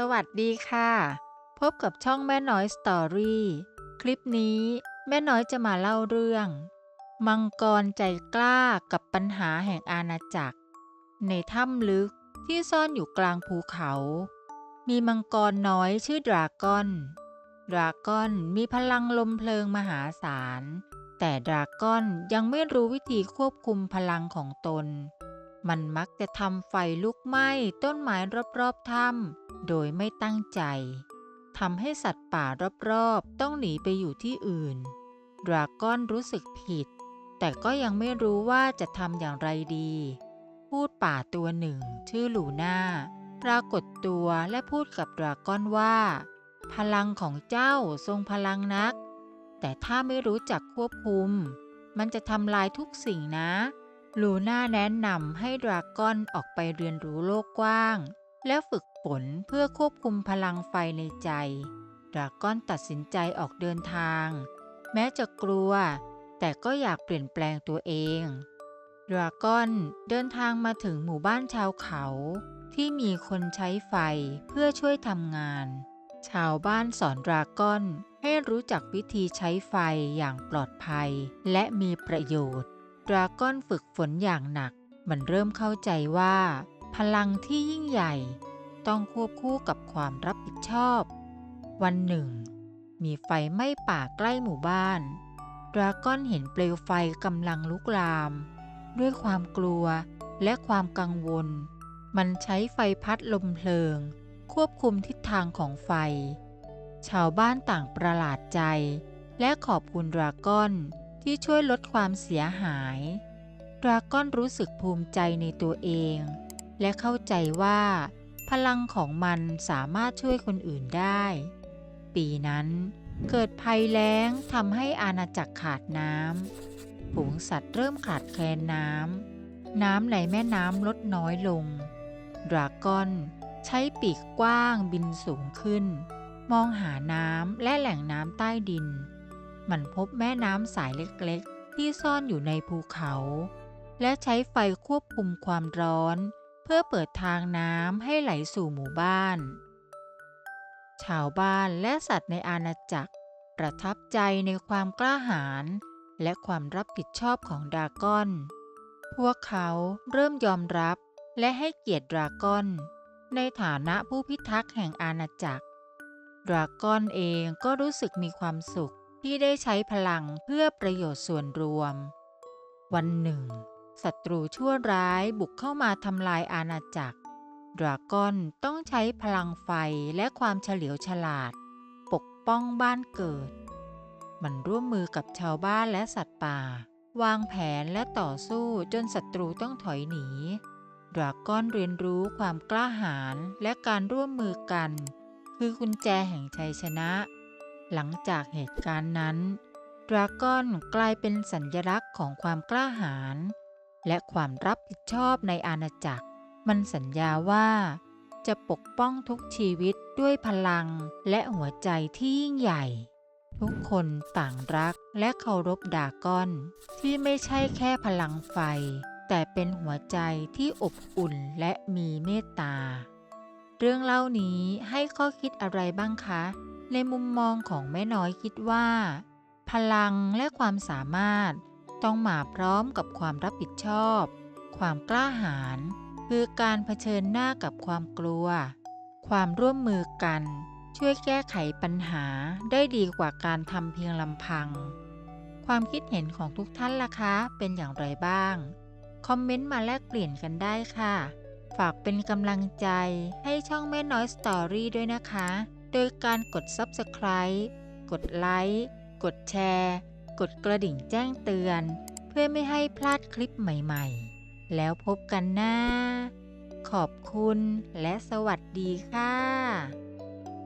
สวัสดีค่ะ พบกับช่องแม่น้อยสตอรี่คลิปนี้แม่น้อยจะมาเล่าเรื่อง มังกรใจกล้ากับปัญหาแห่งอาณาจักร ในถ้ำลึกที่ซ่อนอยู่กลางภูเขา มีมังกรน้อยชื่อดราก้อน ดราก้อนมีพลังลมเพลิงมหาศาล แต่ดราก้อนยังไม่รู้วิธีควบคุมพลังของตน มันมักจะทำไฟลุกไหม้ต้นไม้รอบๆถ้ำโดยไม่ตั้งใจทำให้สัตว์ป่ารอบๆ ต้องหนีไปอยู่ที่อื่น ดราก้อนรู้สึกผิด แต่ก็ยังไม่รู้ว่าจะทำอย่างไรดี พูดป่าตัวหนึ่ง ชื่อลูน่าปรากฏตัวและพูดกับดราก้อนว่า พลังของเจ้าทรงพลังนัก แต่ถ้าไม่รู้จักควบคุม มันจะทำลายทุกสิ่งนะ ลูน่าแนะนำให้ดราก้อนออกไปเรียนรู้โลกกว้าง และฝึกฝนเพื่อควบคุมพลังไฟในใจ ดราก้อนตัดสินใจออกเดินทาง แม้จะกลัว แต่ก็อยากเปลี่ยนแปลงตัวเอง ดราก้อนเดินทางมาถึงหมู่บ้านชาวเขา ที่มีคนใช้ไฟเพื่อช่วยทำงาน ชาวบ้านสอนดราก้อนให้รู้จักวิธีใช้ไฟอย่างปลอดภัยและมีประโยชน์ ดราก้อนฝึกฝนอย่างหนัก มันเริ่มเข้าใจว่า พลังที่ยิ่งใหญ่ ต้องควบคู่กับความรับผิดชอบ วันหนึ่ง มีไฟไหม้ป่าใกล้หมู่บ้าน ดราก้อนเห็นเปลวไฟกำลังลุกลาม ด้วยความกลัวและความกังวล มันใช้ไฟพัดลมเพลิง ควบคุมทิศทางของไฟ ชาวบ้านต่างประหลาดใจ และขอบคุณดราก้อน ที่ช่วยลดความเสียหาย ดราก้อนรู้สึกภูมิใจในตัวเอง และเข้าใจว่า พลังของมันสามารถช่วยคนอื่นได้ ปีนั้นเกิดภัยแล้งทำให้อาณาจักรขาดน้ำฝูงสัตว์เริ่มขาดแคลนน้ำ น้ำในแม่น้ำลดน้อยลง ดราก้อนใช้ปีกกว้างบินสูงขึ้น มองหาน้ำและแหล่งน้ำใต้ดิน มันพบแม่น้ำสายเล็กๆ ที่ซ่อนอยู่ในภูเขา และใช้ไฟควบคุมความร้อน เพื่อเปิดทางน้ำให้ไหลสู่หมู่บ้าน ชาวบ้านและสัตว์ในอาณาจักร ประทับใจในความกล้าหาญและความรับผิดชอบของดากอน พวกเขาเริ่มยอมรับและให้เกียรติดรากอน ในฐานะผู้พิทักษ์แห่งอาณาจักร ดรากอนเองก็รู้สึกมีความสุข ที่ได้ใช้พลังเพื่อประโยชน์ส่วนรวม วันหนึ่งศัตรูชั่วร้ายบุกเข้ามาทำลายอาณาจักร ดราก้อนต้องใช้พลังไฟและความเฉลียวฉลาด ปกป้องบ้านเกิด มันร่วมมือกับชาวบ้านและสัตว์ป่า วางแผนและต่อสู้จนศัตรูต้องถอยหนี ดราก้อนเรียนรู้ความกล้าหาญและการร่วมมือกัน คือกุญแจแห่งชัยชนะ หลังจากเหตุการณ์นั้นดราก้อนกลายเป็นสัญลักษณ์ของความกล้าหาญและความรับผิดชอบในอาณาจักร มันสัญญาว่า จะปกป้องทุกชีวิตด้วยพลังและหัวใจที่ยิ่งใหญ่ ทุกคนต่างรักและเคารพดราก้อน ที่ไม่ใช่แค่พลังไฟ แต่เป็นหัวใจที่อบอุ่นและมีเมตตา เรื่องเล่านี้ให้ข้อคิดอะไรบ้างคะ ในมุมมองของแม่น้อยคิดว่า พลังและความสามารถต้องมาพร้อมกับความรับผิดชอบ ความกล้าหาญคือการเผชิญหน้ากับความกลัว ความร่วมมือกัน ช่วยแก้ไขปัญหาได้ดีกว่าการทำเพียงลำพัง ความคิดเห็นของทุกท่านล่ะคะ เป็นอย่างไรบ้าง คอมเมนต์มาแลกเปลี่ยนกันได้ค่ะ ฝากเป็นกำลังใจให้ช่องแม่น้อยสตอรี่ด้วยนะคะ โดยการกด Subscribe กดไลค์กดแชร์ กดกระดิ่งแจ้งเตือน เพื่อไม่ให้พลาดคลิปใหม่ๆ แล้วพบกันหนะขอบคุณและสวัสดีค่ะ